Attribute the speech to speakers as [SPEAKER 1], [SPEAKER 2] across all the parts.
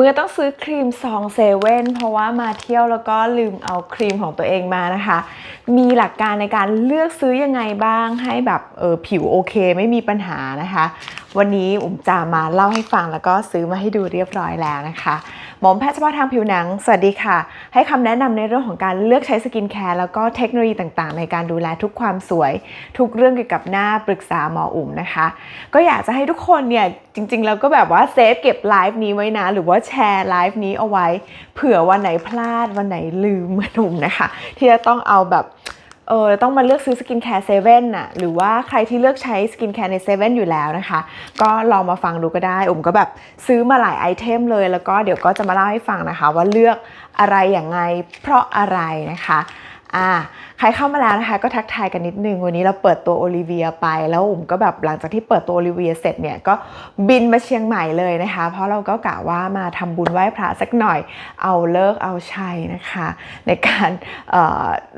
[SPEAKER 1] เมื่อต้องซื้อครีมซองเซเว่นเพราะว่ามาเที่ยวแล้วก็ลืมเอาครีมของตัวเองมานะคะ มีหลักการในการเลือกซื้อยังไงบ้างให้แบบเออผิวโอเคไม่มีปัญหานะคะ วันนี้อุ๋มจะมาเล่าให้ฟังแล้วก็ซื้อมาให้ดูเรียบร้อยแล้วนะคะ หมอแพทย์เฉพาะทางผิวหนัง สวัสดีค่ะ ให้คำแนะนำในเรื่องของการเลือกใช้สกินแคร์แล้วก็เทคโนโลยีต่างๆ ในการดูแลทุกความสวย ทุกเรื่องเกี่ยวกับหน้าปรึกษาหมออุ๋มนะคะ ก็อยากจะให้ทุกคนเนี่ยจริงๆแล้วก็แบบว่าเซฟเก็บไลฟ์นี้ไว้นะ หรือว่าแชร์ไลฟ์นี้เอาไว้ เผื่อวันไหนพลาดวันไหนลืมเหมือนอุ๋มนะคะ ที่จะต้องเอาแบบ เออต้องมาเลือกซื้อสกินแคร์เซเว่นน่ะหรือว่าใครที่เลือกใช้สกินแคร์ในเซเว่นอยู่แล้วนะคะ ก็ลองมาฟังดูก็ได้อุ๋มก็แบบซื้อมาหลายไอเทมเลย แล้วก็เดี๋ยวก็จะมาเล่าให้ฟังนะคะ ว่าเลือกอะไรอย่างไงเพราะอะไรนะคะอ่า ใครเข้ามาแล้วนะคะ ก็ทักทายกันนิดนึง วันนี้เราเปิดตัวโอลิเวียไป แล้วอุ๋มก็แบบหลังจากที่เปิดตัวโอลิเวียเสร็จเนี่ยก็บินมาเชียงใหม่เลยนะคะ เพราะเราก็กะว่ามาทำบุญไหว้พระสักหน่อยเอาเลิกเอาชัยนะคะ ในการ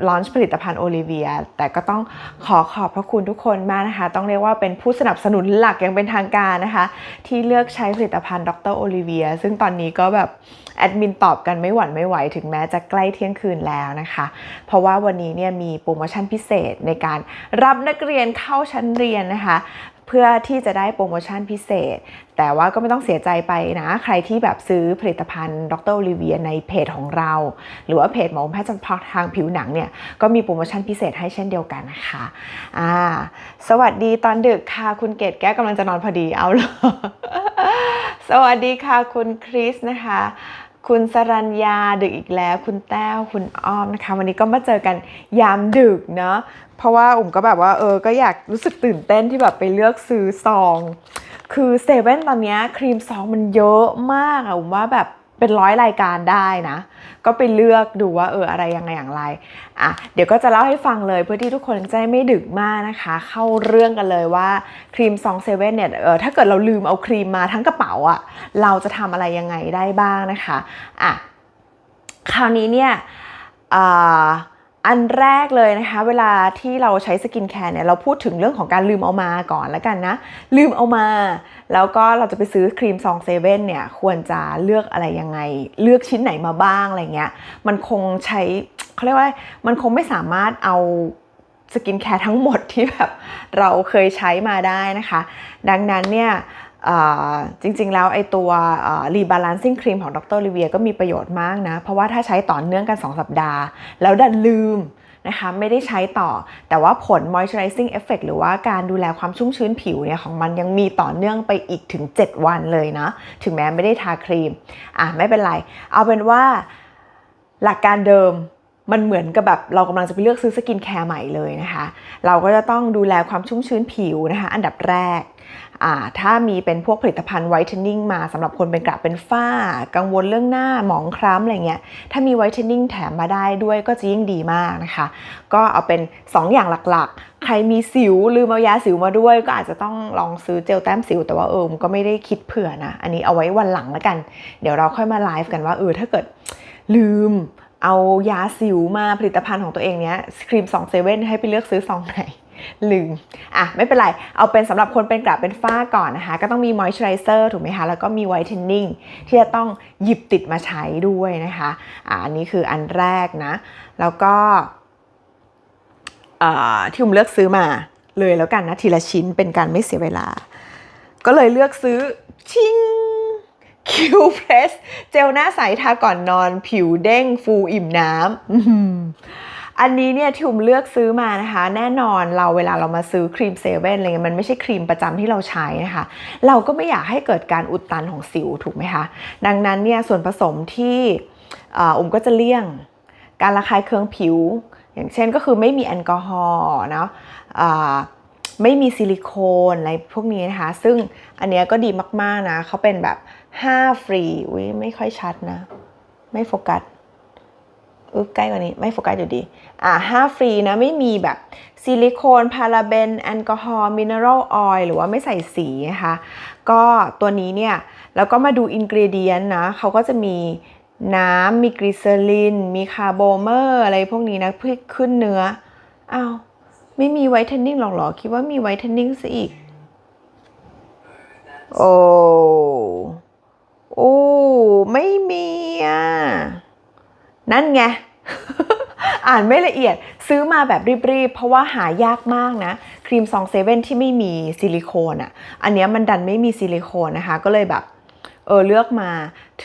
[SPEAKER 1] ลอนช์ผลิตภัณฑ์โอลิเวียแต่ก็ต้องขอขอบพระคุณทุกคนมากนะคะ ต้องเรียกว่าเป็นผู้สนับสนุนหลักอย่างเป็นทางการนะคะ ที่เลือกใช้ผลิตภัณฑ์ดรโอลิเวียซึ่งตอนนี้ก็แบบแอดมินตอบกันไม่หวั่นไม่ไหวถึงแม้จะใกล้เที่ยงคืนแล้วนะคะ เพราะว่าวันนี้เนี่ยมีโปรโมชั่นพิเศษในการรับนักเรียนเข้าชั้นเรียนนะคะเพื่อที่จะได้โปรโมชั่นพิเศษ แต่ว่าก็ไม่ต้องเสียใจไปนะ ใครที่แบบซื้อผลิตภัณฑ์ดรโอลิเวียในเพจของเรา หรือว่าเพจหมอแพทย์เฉพาะทางผิวหนังเนี่ย ก็มีโปรโมชั่นพิเศษให้เช่นเดียวกันนะคะอ่าสวัสดีตอนดึกค่ะ คุณเกดแก้วกำลังจะนอนพอดีเอาเลยสวัสดีค่ะคุณคริสนะคะ คุณสรัญญาดึกอีกแล้ว คุณแต้วคุณอ้อมนะคะ วันนี้ก็มาเจอกันยามดึกเนาะเพราะว่าอุ๋มก็แบบว่าเออก็อยากรู้สึกตื่นเต้นที่แบบไปเลือกซื้อซอง คือเซเว่นตอนนี้ครีมซองมันเยอะมากอะอุ๋มว่าแบบ เป็นร้อยรายการได้นะ ก็ไปเลือกดูว่าเอออะไรยังไงอย่างไรอะเดี๋ยวก็จะเล่าให้ฟังเลยเพื่อที่ทุกคนจะไม่ดึกมากนะคะ เข้าเรื่องกันเลยว่าครีมซองเซเว่นเนี่ยเออถ้าเกิดเราลืมเอาครีมมาทั้งกระเป๋าอะเราจะทำอะไรยังไงได้บ้างนะคะอะคราวนี้เนี่ยอ่า อันแรกเลยนะคะ เวลาที่เราใช้สกินแคร์เนี่ยเราพูดถึงเรื่องของการลืมเอามาก่อนแล้วกันนะ ลืมเอามา แล้วก็เราจะไปซื้อครีมซองเซเว่นเนี่ยควรจะเลือกอะไรยังไง เลือกชิ้นไหนมาบ้างอะไรเงี้ยมันคงใช้เขาเรียกว่ามันคงไม่สามารถเอาสกินแคร์ทั้งหมดที่แบบเราเคยใช้มาได้นะคะ ดังนั้นเนี่ย จริงๆ แล้วไอตัวรีบาลานซิ่งครีมของดรลิเวียก็มีประโยชน์มากนะ เพราะว่าถ้าใช้ต่อเนื่องกัน 2 สัปดาห์ แล้วดันลืมนะคะไม่ได้ใช้ต่อแต่ว่าผล moisturizing effect หรือว่าการดูแลความชุ่มชื้นผิวเนี่ยของมันยังมีต่อเนื่องไปอีกถึง 7 วันเลยนะ ถึงแม้ไม่ได้ทาครีม อะไม่เป็นไร เอาเป็นว่าหลักการเดิม มันเหมือนกับแบบเรากำลังจะไปเลือกซื้อสกินแคร์ใหม่เลยนะคะ เราก็จะต้องดูแลความชุ่มชื้นผิวนะคะ อันดับแรก ถ้ามีเป็นพวกผลิตภัณฑ์ไวท์เทนนิ่งมาสำหรับคนเป็นกระเป็นฝ้า กังวลเรื่องหน้าหมองคล้ำอะไรเงี้ย ถ้ามีไวท์เทนนิ่งแถมมาได้ด้วยก็จะยิ่งดีมากนะคะ ก็เอาเป็น 2 อย่างหลักๆ ใครมีสิวลืมเอายาสิวมาด้วย ก็อาจจะต้องลองซื้อเจลแต้มสิว แต่ว่าเออมก็ไม่ได้คิดเผื่อนะ อันนี้เอาไว้วันหลังแล้วกัน เดี๋ยวเราค่อยมาไลฟ์กันว่าเออถ้าเกิดลืม เอายาสิวมาผลิตภัณฑ์ของตัวเองเนี้ยครีม2เซเว่นให้ไปเลือกซื้อซองไหนลืม อะ ไม่เป็นไร เอาเป็นสำหรับคนเป็นกระเป็นฝ้าก่อนนะคะ ก็ต้องมีมอยส์เจอไรเซอร์ถูกไหมคะ แล้วก็มีไวท์เทนนิ่งที่จะต้องหยิบติดมาใช้ด้วยนะคะ อะอันนี้คืออันแรกนะ แล้วก็ที่ผมเลือกซื้อมาเลยแล้วกันนะ ทีละชิ้นเป็นการไม่เสียเวลา ก็เลยเลือกซื้อชิง คิวเพรสเจลหน้าใสทาก่อนนอน ผิวเด้งฟูอิ่มน้ำอันนี้เนี่ยที่ผมเลือกซื้อมานะคะ แน่นอนเราเวลาเรามาซื้อครีมเซเว่นอะไรเงี้ยมันไม่ใช่ครีมประจำที่เราใช้นะคะ เราก็ไม่อยากให้เกิดการอุดตันของสิวถูกไหมคะ ดังนั้นเนี่ยส่วนผสมที่อุ้มก็จะเลี่ยงการระคายเคืองผิว อย่างเช่นก็คือไม่มีแอลกอฮอล์เนาะไม่มีซิลิโคนอะไรพวกนี้นะคะ ซึ่งอันเนี้ยก็ดีมากๆนะเขาเป็นแบบ 5 ฟรีอุ้ยไม่ค่อยชัดนะ ไม่โฟกัสอึ๊บใกล้กว่านี้ไม่โฟกัสอยู่ดี อ่า5ฟรีนะ ไม่มีแบบซิลิโคนพาราเบนแอลกอฮอล์มินเนอรัลออยล์หรือว่าไม่ใส่สีนะคะก็ตัวนี้เนี่ย แล้วก็มาดูอินกรีเดียนนะเขาก็จะมีน้ำมีกรีเซอริน มีคาร์โบเมอร์อะไรพวกนี้นะเพื่อขึ้นเนื้ออ้าว ไม่มีไวท์เทนนิ่งหรอกหรอ คิดว่ามีไวท์เทนนิ่งซะอีก โอ้ โอ้ ไม่มีอะ นั่นไง อ่านไม่ละเอียดซื้อมาแบบรีบๆ เพราะว่าหายากมากนะ ครีมซองเซเว่นที่ไม่มีซิลิโคนอะ อันนี้มันดันไม่มีซิลิโคนนะคะ ก็เลยแบบเออเลือกมา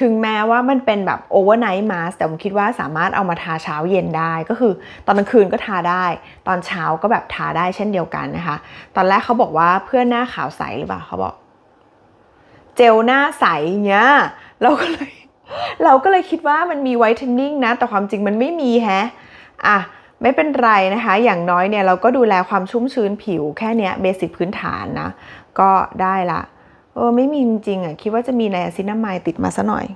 [SPEAKER 1] ถึงแม้ว่ามันเป็นแบบโอเวอร์ไนท์มาสแต่ผมคิดว่าสามารถเอามาทาเช้าเย็นได้ ก็คือตอนกลางคืนก็ทาได้ ตอนเช้าก็แบบทาได้เช่นเดียวกันนะคะ ตอนแรกเขาบอกว่าเพื่อนหน้าขาวใสหรือเปล่าเขาบอก เจลหน้าใสเนี้ยเราก็เลยเราก็เลยคิดว่ามันมีไวท์เทนนิ่งนะ แต่ความจริงมันไม่มีแฮะอะไม่เป็นไรนะคะ อย่างน้อยเนี่ยเราก็ดูแลความชุ่มชื้นผิวแค่เนี้ยเบสิกพื้นฐานนะ ก็ได้ละเออไม่มีจริงๆอะคิดว่าจะมีไนอาซินามายติดมาซะหน่อย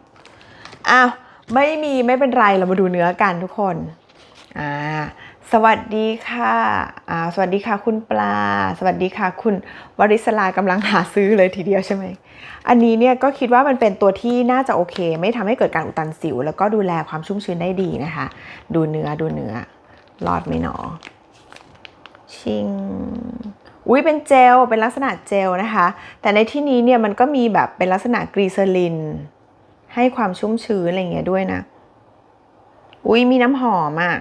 [SPEAKER 1] อ้าวไม่มีไม่เป็นไรเรามาดูเนื้อกันทุกคนอ่า สวัสดีค่ะอ่าสวัสดีค่ะคุณปลา สวัสดีค่ะ คุณวริศลากำลังหาซื้อเลยทีเดียวใช่ไหม อันนี้เนี่ยก็คิดว่ามันเป็นตัวที่น่าจะโอเค ไม่ทำให้เกิดการอุดตันสิว แล้วก็ดูแลความชุ่มชื้นได้ดีนะคะ ดูเนื้อดูเนื้อรอดไหมหนอ ชิง อุ้ยเป็นเจล เป็นลักษณะเจลนะคะ แต่ในที่นี้เนี่ยมันก็มีแบบเป็นลักษณะกรีเซอริน ให้ความชุ่มชื้นอะไรเงี้ยด้วยนะ อุ้ยมีน้ำหอมอะ่ะ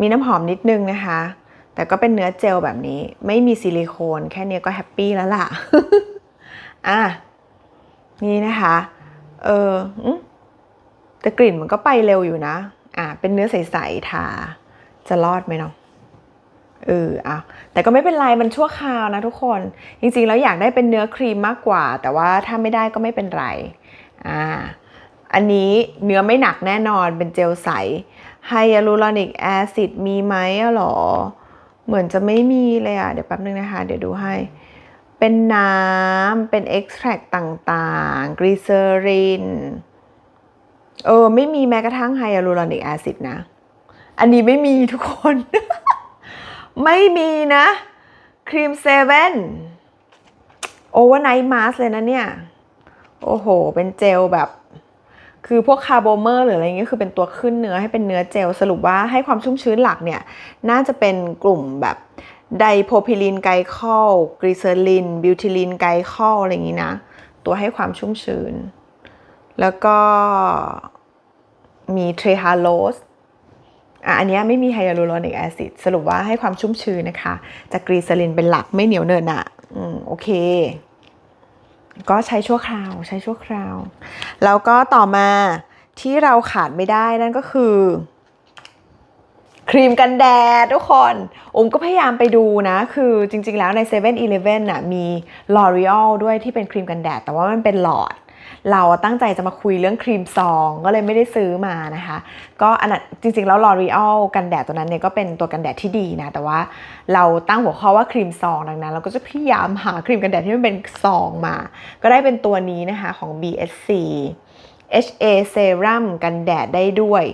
[SPEAKER 1] มีน้ำหอมนิดนึงนะคะ แต่ก็เป็นเนื้อเจลแบบนี้ ไม่มีซิลิโคน แค่นี้ก็แฮปปี้แล้วล่ะ อะ นี่นะคะ เออแต่กลิ่นมันก็ไปเร็วอยู่นะ อะ เป็นเนื้อใสๆทา จะรอดไหมเนาะเอออะแต่ก็ไม่เป็นไร มันชั่วคราวนะทุกคน จริงๆ แล้วอยากได้เป็นเนื้อครีมมากกว่า แต่ว่าถ้าไม่ได้ก็ไม่เป็นไร อ่า อันนี้เนื้อไม่หนักแน่นอน เป็นเจลใส ไฮยาลูรอนิกแอซิดมีไหมอะหรอ เหมือนจะไม่มีเลยอะเดี๋ยวแป๊บนึงนะคะ เดี๋ยวดูให้ เป็นน้ำ เป็นเอ็กซ์แทรต่างๆกรีเซอริน เออ ไม่มีแม้กระทั่งไฮยาลูรอนิกแอซิดนะ อันนี้ไม่มีทุกคน ไม่มีนะ ครีมเซเว่นโอเวอร์ไนท์มาสเลยนะเนี่ย โอ้โห เป็นเจลแบบ คือพวกคาร์โบเมอร์หรืออะไรเงี้ยคือเป็นตัวขึ้นเนื้อให้เป็นเนื้อเจลสรุปว่าให้ความชุ่มชื้นหลักเนี่ย น่าจะเป็นกลุ่มแบบไดโพพิลินไกลคอลกรีเซอริน บิวทิลินไกลคอลอะไรอย่างงี้นะ ตัวให้ความชุ่มชื้น แล้วก็มีเทรฮาโลสอะอันเนี้ยไม่มีไฮยาลูรอนิกแอซิดสรุปว่าให้ความชุ่มชื้นนะคะ จากกรีซาลินเป็นหลักไม่เหนียวเนินอะอืมโอเค ก็ใช้ชั่วคราวใช้ชั่วคราว แล้วก็ต่อมาที่เราขาดไม่ได้นั่นก็คือ ครีมกันแดดทุกคนอมก็พยายามไปดูนะ คือจริงๆแล้วใน7 e เ e ่ e อน่ะมี L'Oreal ด้วยที่เป็นครีมกันแดด แต่ว่ามันเป็นหลอด เราตั้งใจจะมาคุยเรื่องครีมซองก็เลยไม่ได้ซื้อมานะคะ ก็อันนั้นจริงๆ แล้ว L'Oreal กันแดดตัวนั้นเนี่ยก็เป็นตัวกันแดดที่ดีนะ แต่ว่าเราตั้งหัวข้อว่าครีมซองดังนั้น เราก็จะพยายามหาครีมกันแดดที่มันเป็นซองมา ก็ได้เป็นตัวนี้นะคะของ BSC HA Serum กันแดดได้ด้วย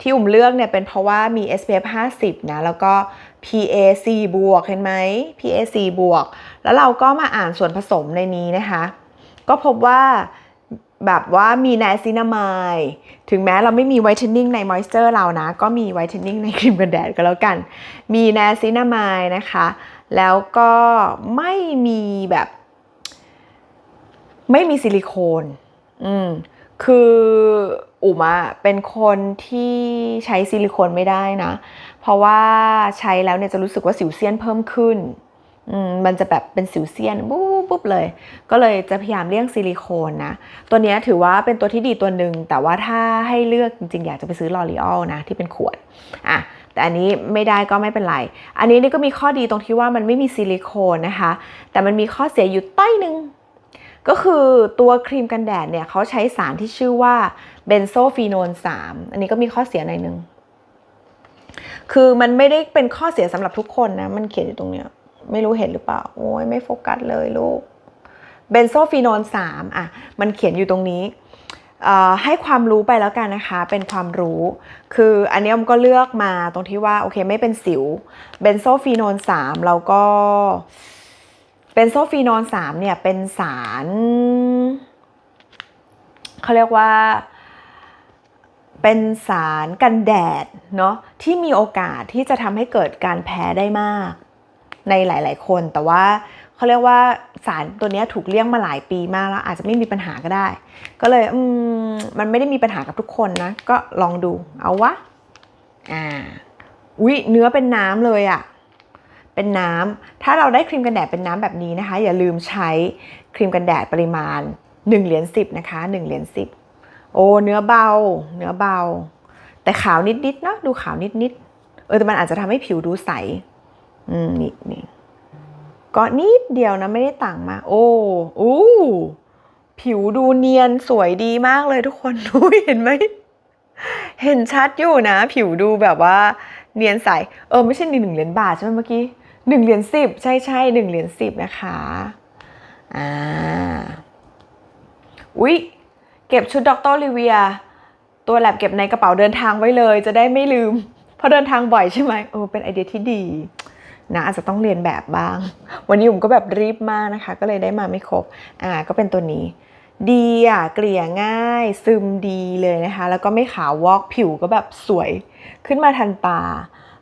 [SPEAKER 1] ที่อุ่มเลือกเนี่ยเป็นเพราะว่ามี SPF 50 นะ แล้วก็ PAC บวกเห็นไหม PAC บวก แล้วเราก็มาอ่านส่วนผสมในนี้นะคะ ก็พบว่า แบบว่ามีไนซินามายถึงแม้เราไม่มีไวท์เทนนิ่งในมอยส์เจอร์เรานะ ก็มีไวท์เทนนิ่งในครีมกันแดดก็แล้วกัน มีไนซินามายนะคะ แล้วก็ไม่มีแบบ ไม่มีซิลิโคนอืมคืออุ๋มอะเป็นคนที่ใช้ซิลิโคนไม่ได้นะ เพราะว่าใช้แล้วเนี่ยจะรู้สึกว่าสิวเซียนเพิ่มขึ้น มันจะแบบเป็นสิวเซียนปุ๊บปุ๊บเลย ก็เลยจะพยายามเลี่ยงซิลิโคนนะ ตัวนี้ถือว่าเป็นตัวที่ดีตัวหนึ่งแต่ว่าถ้าให้เลือกจริงๆ อยากจะไปซื้อ L'Oreal นะ ที่เป็นขวดอะแต่อันนี้ไม่ได้ก็ไม่เป็นไร อันนี้นี่ก็มีข้อดีตรงที่ว่ามันไม่มีซิลิโคนนะคะ แต่มันมีข้อเสียอยู่ต้อยหนึ่งก็คือตัวครีมกันแดดเนี่ยเขาใช้สารที่ชื่อว่าเบนโซฟีโนน 3 อันนี้ก็มีข้อเสียหน่อยหนึ่งคือมันไม่ได้เป็นข้อเสียสำหรับทุกคนนะ มันเขียนอยู่ตรงเนี้ย ไม่รู้เห็นหรือเปล่า โอ้ยไม่โฟกัสเลยลูก เบนโซฟีโนน3อะ มันเขียนอยู่ตรงนี้ ให้ความรู้ไปแล้วกันนะคะ เป็นความรู้ คืออันนี้อมก็เลือกมาตรงที่ว่า โอเคไม่เป็นสิว เบนโซฟีโนน3แล้วก็ เบนโซฟีโนน3เนี่ยเป็นสารเขาเรียกว่าเป็นสารกันแดดเนาะที่มีโอกาสที่จะทำให้เกิดการแพ้ได้มาก ในหลาย ๆ คน แต่ว่าเขาเรียกว่าสารตัวนี้ถูกเลี้ยงมาหลายปีมากแล้วอาจจะไม่มีปัญหาก็ได้ ก็เลยอืมมันไม่ได้มีปัญหากับทุกคนนะ ก็ลองดูเอาวะอ่าอุ๊ยเนื้อเป็นน้ำเลยอะเป็นน้ำถ้าเราได้ครีมกันแดดเป็นน้ำแบบนี้นะคะ อย่าลืมใช้ครีมกันแดดปริมาณ 1 เหรียญ10นะคะ1เหรียญ10 โอ้เนื้อเบา เนื้อเบา แต่ขาวนิดๆเนาะดูขาวนิดๆเออแต่มันอาจจะทำให้ผิวดูใส อืมนี่นี่ก็นิดเดียวนะไม่ได้ต่างมากโอ้อู้ผิวดูเนียนสวยดีมากเลยทุกคนดูเห็นไหม เห็นชัดอยู่นะ ผิวดูแบบว่า เนียนใส เออไม่ใช่หนึ่งเหรียญบาทใช่ไหมเมื่อกี้หนึ่งเหรียญสิบใช่ใช่หนึ่งเหรียญสิบนะคะอ่าอุ๊ยเก็บชุดดรลิเวีย ตัวแลบเก็บในกระเป๋าเดินทางไว้เลย จะได้ไม่ลืม เพราะเดินทางบ่อยใช่ไหมเออเป็นไอเดียที่ดี นะอาจจะต้องเรียนแบบบ้าง วันนี้ผมก็แบบรีบมากนะคะ ก็เลยได้มาไม่ครบอ่าก็เป็นตัวนี้ ดีอะเกลี่ยง่าย ซึมดีเลยนะคะ แล้วก็ไม่ขาววอกผิวก็แบบสวยขึ้นมาทันตา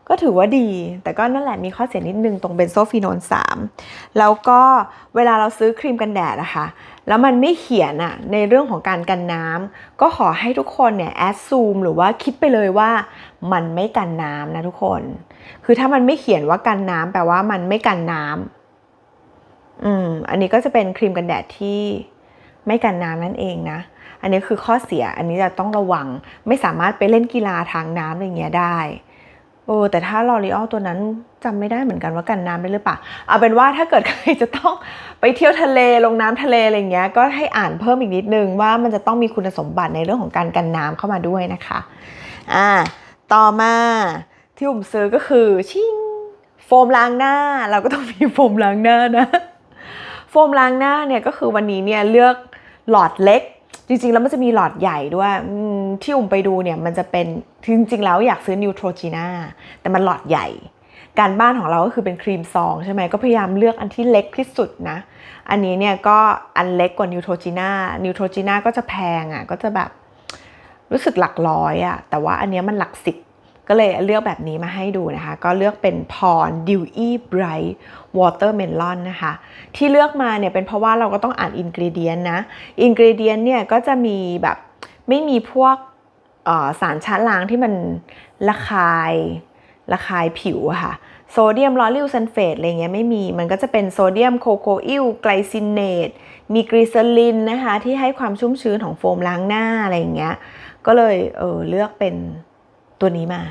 [SPEAKER 1] ก็ถือว่าดี แต่ก็นั่นแหละมีข้อเสียนิดนึงตรงเบนโซฟีโนน3 แล้วก็เวลาเราซื้อครีมกันแดดนะคะ แล้วมันไม่เขียนอะในเรื่องของการกันน้ำก็ขอให้ทุกคนเนี่ยแอดซูมหรือว่าคิดไปเลยว่ามันไม่กันน้ำนะทุกคน คือถ้ามันไม่เขียนว่ากันน้ำแปลว่ามันไม่กันน้ำอืม อันนี้ก็จะเป็นครีมกันแดดที่ไม่กันน้ำนั่นเองนะ อันนี้คือข้อเสีย อันนี้จะต้องระวัง ไม่สามารถไปเล่นกีฬาทางน้ำอะไรเงี้ยได้ โอ้แต่ถ้าลอรีออลตัวนั้นจำไม่ได้เหมือนกันว่ากันน้ำได้หรือเปล่าเอาเป็นว่าถ้าเกิดใครจะต้องไปเที่ยวทะเลลงน้ำทะเลอะไรเงี้ยก็ให้อ่านเพิ่มอีกนิดนึงว่ามันจะต้องมีคุณสมบัติในเรื่องของการกันน้ำเข้ามาด้วยนะคะอ่าต่อมาที่ผมซื้อก็คือชิงโฟมล้างหน้า เราก็ต้องมีโฟมล้างหน้านะโฟมล้างหน้าเนี่ยก็คือวันนี้เนี่ยเลือกหลอดเล็ก จริงๆแล้วมันจะมีหลอดใหญ่ด้วยอืม ที่อุ่มไปดูเนี่ยมันจะเป็นจริงๆแล้วอยากซื้อนิวโทรจีน่าแต่มันหลอดใหญ่ การบ้านของเราก็คือเป็นครีมซองใช่ไหมก็พยายามเลือกอันที่เล็กที่สุดนะ อันนี้เนี่ยก็อันเล็กกว่านิวโทรจีน่านิวโทรจีน่าก็จะแพงอะก็จะแบบรู้สึกหลักร้อยอะแต่ว่าอันนี้มันหลักสิบก็เลยเลือกแบบนี้มาให้ดูนะคะ ก็เลือกเป็นพร Dewy Bright Watermelon นนะคะ ที่เลือกมาเนี่ยเป็นเพราะว่าเราก็ต้องอ่านอินก e เดียนนะอินก e เดียนเนี่ยก็จะมีแบบไม่มีพวก สารชะล้างที่มันระคายระคายผิวค่ะโซเดียมลอริลซัลเฟตอะไรเงี้ยไม่มีมันก็จะเป็นโซเดียมโคโคอิลไกลซินเนตมีกรีซอลินนะคะ ที่ให้ความชุ่มชื้นของโฟมล้างหน้าอะไรเงี้ยก็เลยเออเลือกเป็นตัวนี้มา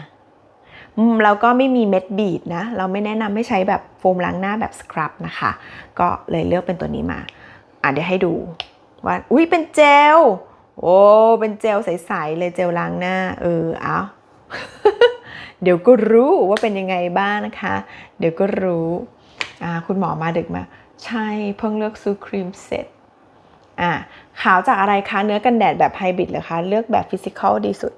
[SPEAKER 1] แล้วก็ไม่มีเม็ดบีดนะ เราไม่แนะนำให้ใช้แบบโฟมล้างหน้าแบบสครับนะคะ ก็เลยเลือกเป็นตัวนี้มา อะเดี๋ยวให้ดูว่า อุ้ยเป็นเจล โอ้ เป็นเจลใสๆเลยเจลล้างหน้า เออ เอาเดี๋ยวก็รู้ว่าเป็นยังไงบ้างนะคะ เดี๋ยวก็รู้อ่าคุณหมอมาดึกมา ใช่เพิ่งเลือกซื้อครีมเสร็จอะขาวจากอะไรคะ เนื้อกันแดดแบบไฮบริดเหรอคะ เลือกแบบฟิสิกอลดีสุด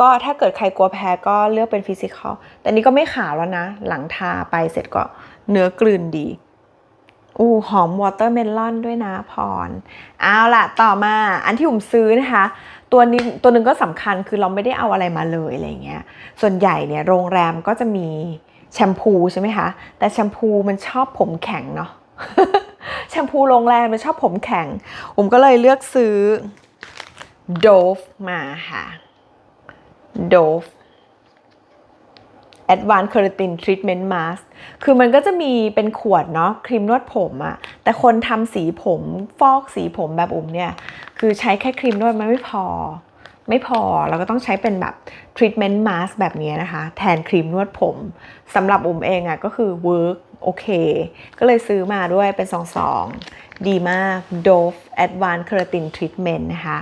[SPEAKER 1] ก็ถ้าเกิดใครกลัวแพ้ก็เลือกเป็นฟิสิกอลแต่นี้ก็ไม่ขาวแล้วนะ หลังทาไปเสร็จก็เนื้อกลืนดี อู้หอมวอเตอร์เมลอนด้วยนะพร เอาล่ะ ต่อมาอันที่ผมซื้อนะคะ ตัวนี้ตัวหนึ่งก็สำคัญคือเราไม่ได้เอาอะไรมาเลยอะไรเงี้ย ส่วนใหญ่เนี่ยโรงแรมก็จะมีแชมพูใช่ไหมคะ แต่แชมพูมันชอบผมแข็งเนาะ แชมพูโรงแรมมันชอบผมแข็ง ผมก็เลยเลือกซื้อ Dove มาค่ะ Dove Advanced Keratin Treatment Mask คือมันก็จะมีเป็นขวดเนาะครีมนวดผมอะแต่คนทำสีผมฟอกสีผมแบบอุ่มเนี่ย คือใช้แค่ครีมนวดมันไม่พอ ไม่พอเราก็ต้องใช้เป็นแบบ treatment mask แบบนี้นะคะ แทนครีมนวดผมสำหรับอุ่มเองอะก็คือ work โอเค ก็เลยซื้อมาด้วยเป็นสองสองดีมาก Dove Advanced Keratin Treatment นะคะ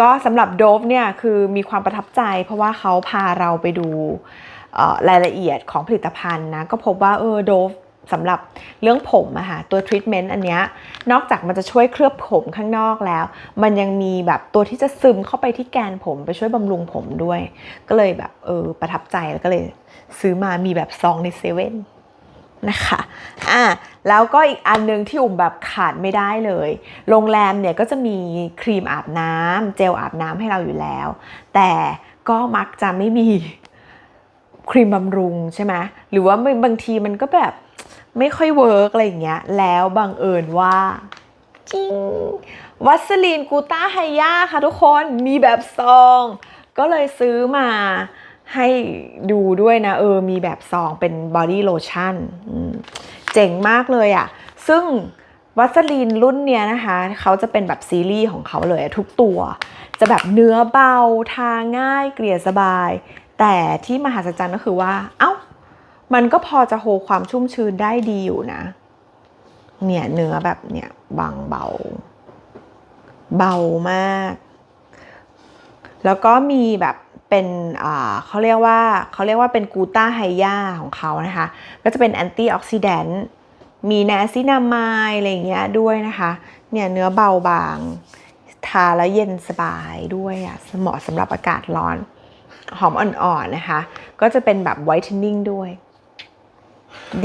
[SPEAKER 1] ก็สำหรับโดฟเนี่ยคือมีความประทับใจเพราะว่าเขาพาเราไปดู รายละเอียดของผลิตภัณฑ์นะก็พบว่าเออโดฟสำหรับเรื่องผมอะค่ะตัวทรีทเมนต์อันเนี้ยนอกจากมันจะช่วยเคลือบผมข้างนอกแล้ว มันยังมีแบบตัวที่จะซึมเข้าไปที่แกนผมไปช่วยบำรุงผมด้วย ก็เลยแบบเออประทับใจแล้วก็เลยซื้อมามีแบบซองในเซเว่นนะคะอะแล้วก็อีกอันหนึงที่อุ่มแบบขาดไม่ได้เลย โรงแรมเนี่ยก็จะมีครีมอาบน้ำเจลอาบน้ำให้เราอยู่แล้ว แต่ก็มักจะไม่มี ครีมบำรุงใช่ไหมหรือว่าบางทีมันก็แบบไม่ค่อยเวิร์กอะไรอย่างเงี้ย แล้วบังเอิญว่าจริงวัสลีนกูต้าไฮยาค่ะทุกคนมีแบบซอง ก็เลยซื้อมาให้ดูด้วยนะ เออ มีแบบซองเป็นบอดี้โลชั่นเจ๋งมากเลยอะ่ะ ซึ่งวัสลีนรุ่นเนี้ยนะคะ เขาจะเป็นแบบซีรีส์ของเขาเลยทุกตัว จะแบบเนื้อเบา ทาง่าย เกลี่ยสบาย แต่ที่มหัศจรรย์ก็คือว่า เอ้า มันก็พอจะโฮความชุ่มชื้นได้ดีอยู่นะ เนี่ยเนื้อแบบเนี่ยบางเบา เบามาก แล้วก็มีแบบเป็นเขาเรียกว่าเขาเรียกว่าเป็นกูต้าไฮยาของเขานะคะ ก็จะเป็นแอนตี้ออกซิแดนต์มีแนซินามายอะไรอย่างเงี้ยด้วยนะคะ เนี่ยเนื้อเบาบาง ทาแล้วเย็นสบายด้วยอะ่ะเหมาะสำหรับอากาศร้อน หอมอ่อนๆนะคะ ก็จะเป็นแบบไวท์เทนนิ่งด้วย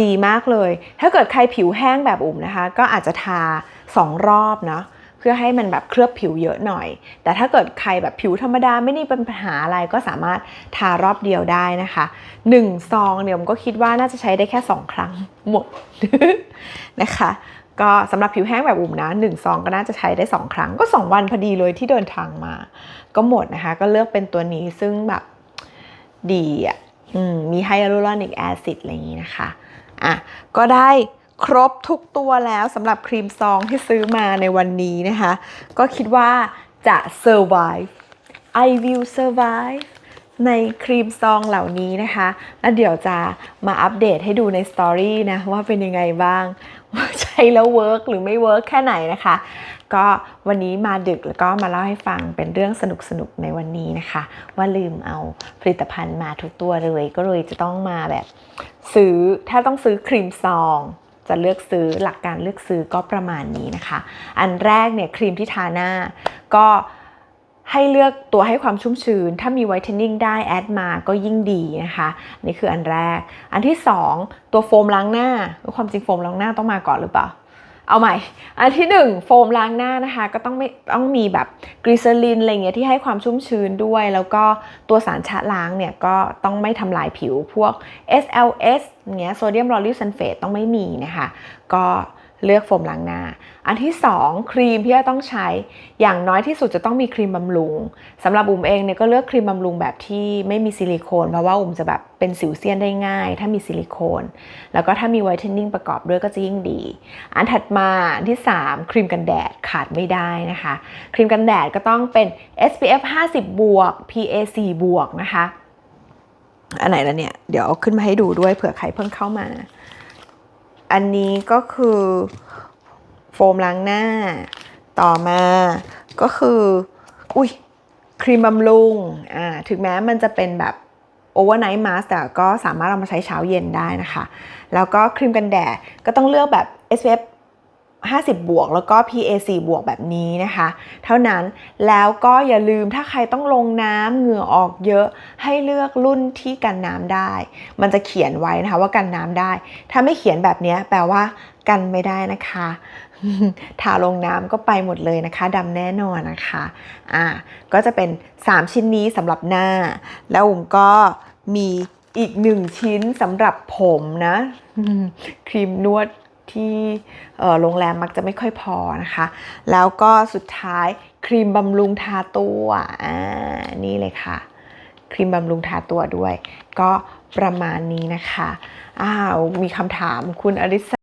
[SPEAKER 1] ดีมากเลย ถ้าเกิดใครผิวแห้งแบบอุ่มนะคะ ก็อาจจะทา 2 รอบเนาะเพื่อให้มันแบบเคลือบผิวเยอะหน่อย แต่ถ้าเกิดใครแบบผิวธรรมดาไม่ได้เป็นปัญหาอะไรก็สามารถทารอบเดียวได้นะคะ1ซองเนี่ยผมก็คิดว่าน่าจะใช้ได้แค่ 2 ครั้งหมดนะคะ ก็สำหรับผิวแห้งแบบอุ่มนะ1ซองก็น่าจะใช้ได้ 2 ครั้งก็ 2 วันพอดีเลยที่เดินทางมา ก็หมดนะคะ ก็เลือกเป็นตัวนี้ซึ่งแบบ ดีอะมมีไฮยาลูรอนิกแอซิดอะไรอย่างนี้นะคะอะก็ได้ครบทุกตัวแล้วสำหรับครีมซองที่ซื้อมาในวันนี้นะคะ ก็คิดว่าจะ survive I will survive ในครีมซองเหล่านี้นะคะ แล้วเดี๋ยวจะมาอัปเดตให้ดูในสตอรี่นะว่าเป็นยังไงบ้าง ว่าใช้แล้วเวิร์กหรือไม่เวิร์กแค่ไหนนะคะ ก็วันนี้มาดึกแล้วก็มาเล่าให้ฟังเป็นเรื่องสนุกๆในวันนี้นะคะ ว่าลืมเอาผลิตภัณฑ์มาทุกตัวเลย ก็เลยจะต้องมาแบบ ซื้อถ้าต้องซื้อครีมซองจะเลือกซื้อหลักการเลือกซื้อก็ประมาณนี้นะคะ อันแรกเนี่ยครีมที่ทาหน้า ก็ ให้เลือกตัวให้ความชุ่มชื้น ถ้ามีไวท์เทนนิ่งได้แอดมาก็ยิ่งดีนะคะ นี่คืออันแรก อันที่สองตัวโฟมล้างหน้า ความจริงโฟมล้างหน้าต้องมาก่อนหรือเปล่า เอาใหม่ อันที่หนึ่งโฟมล้างหน้านะคะ ก็ต้องไม่ต้องมีแบบกรีเซอลินอะไรเงี้ยที่ให้ความชุ่มชื้นด้วย แล้วก็ตัวสารชะล้างเนี่ยก็ต้องไม่ทำลายผิวพวก SLS เงี้ยโซเดียมลอริลซัลเฟตต้องไม่มีนะคะ ก็ เลือกโฟมล้างหน้า อันที่ 2 ครีมที่จะต้องใช้ อย่างน้อยที่สุดจะต้องมีครีมบำรุงสำหรับอุ๋มเองเนี่ยก็เลือกครีมบำรุงแบบที่ไม่มีซิลิโคน เพราะว่าอุ๋มจะแบบเป็นสิวเซียนได้ง่าย ถ้ามีซิลิโคน แล้วก็ถ้ามีไวท์เทนนิ่งประกอบด้วยก็จะยิ่งดี อันถัดมาอันที่ 3 ครีมกันแดดขาดไม่ได้นะคะ ครีมกันแดดก็ต้องเป็น SPF 50บวก PA 4บวกนะคะ อันไหนแล้วเนี่ย เดี๋ยวเอาขึ้นมาให้ดูด้วยเผื่อใครเพิ่งเข้ามา อันนี้ก็คือโฟมล้างหน้า ต่อมาก็คือ อุ้ยครีมบำรุง อ่า ถึงแม้มันจะเป็นแบบโอเวอร์ไนท์มาสแต่ก็สามารถเอามาใช้เช้าเย็นได้นะคะ แล้วก็ครีมกันแดดก็ต้องเลือกแบบ SPF 50 บวก แล้วก็ PA 4 บวกแบบนี้นะคะ เท่านั้นแล้วก็อย่าลืมถ้าใครต้องลงน้ำเหงื่อออกเยอะให้เลือกรุ่นที่กันน้ำได้ มันจะเขียนไว้นะคะว่ากันน้ำได้ ถ้าไม่เขียนแบบนี้แปลว่ากันไม่ได้นะคะทาลงน้ำก็ไปหมดเลยนะคะดำแน่นอนนะคะอ่าก็จะเป็น 3 ชิ้นนี้สำหรับหน้า แล้วอุ๋มก็มีอีกหนึ่งชิ้นสำหรับผมนะ ครีมนวด ที่โรงแรมมักจะไม่ค่อยพอนะคะ แล้วก็สุดท้ายครีมบำรุงทาตัวอ่านี่เลยค่ะ ครีมบำรุงทาตัวด้วย ก็ประมาณนี้นะคะอ้าวมีคำถามคุณอริส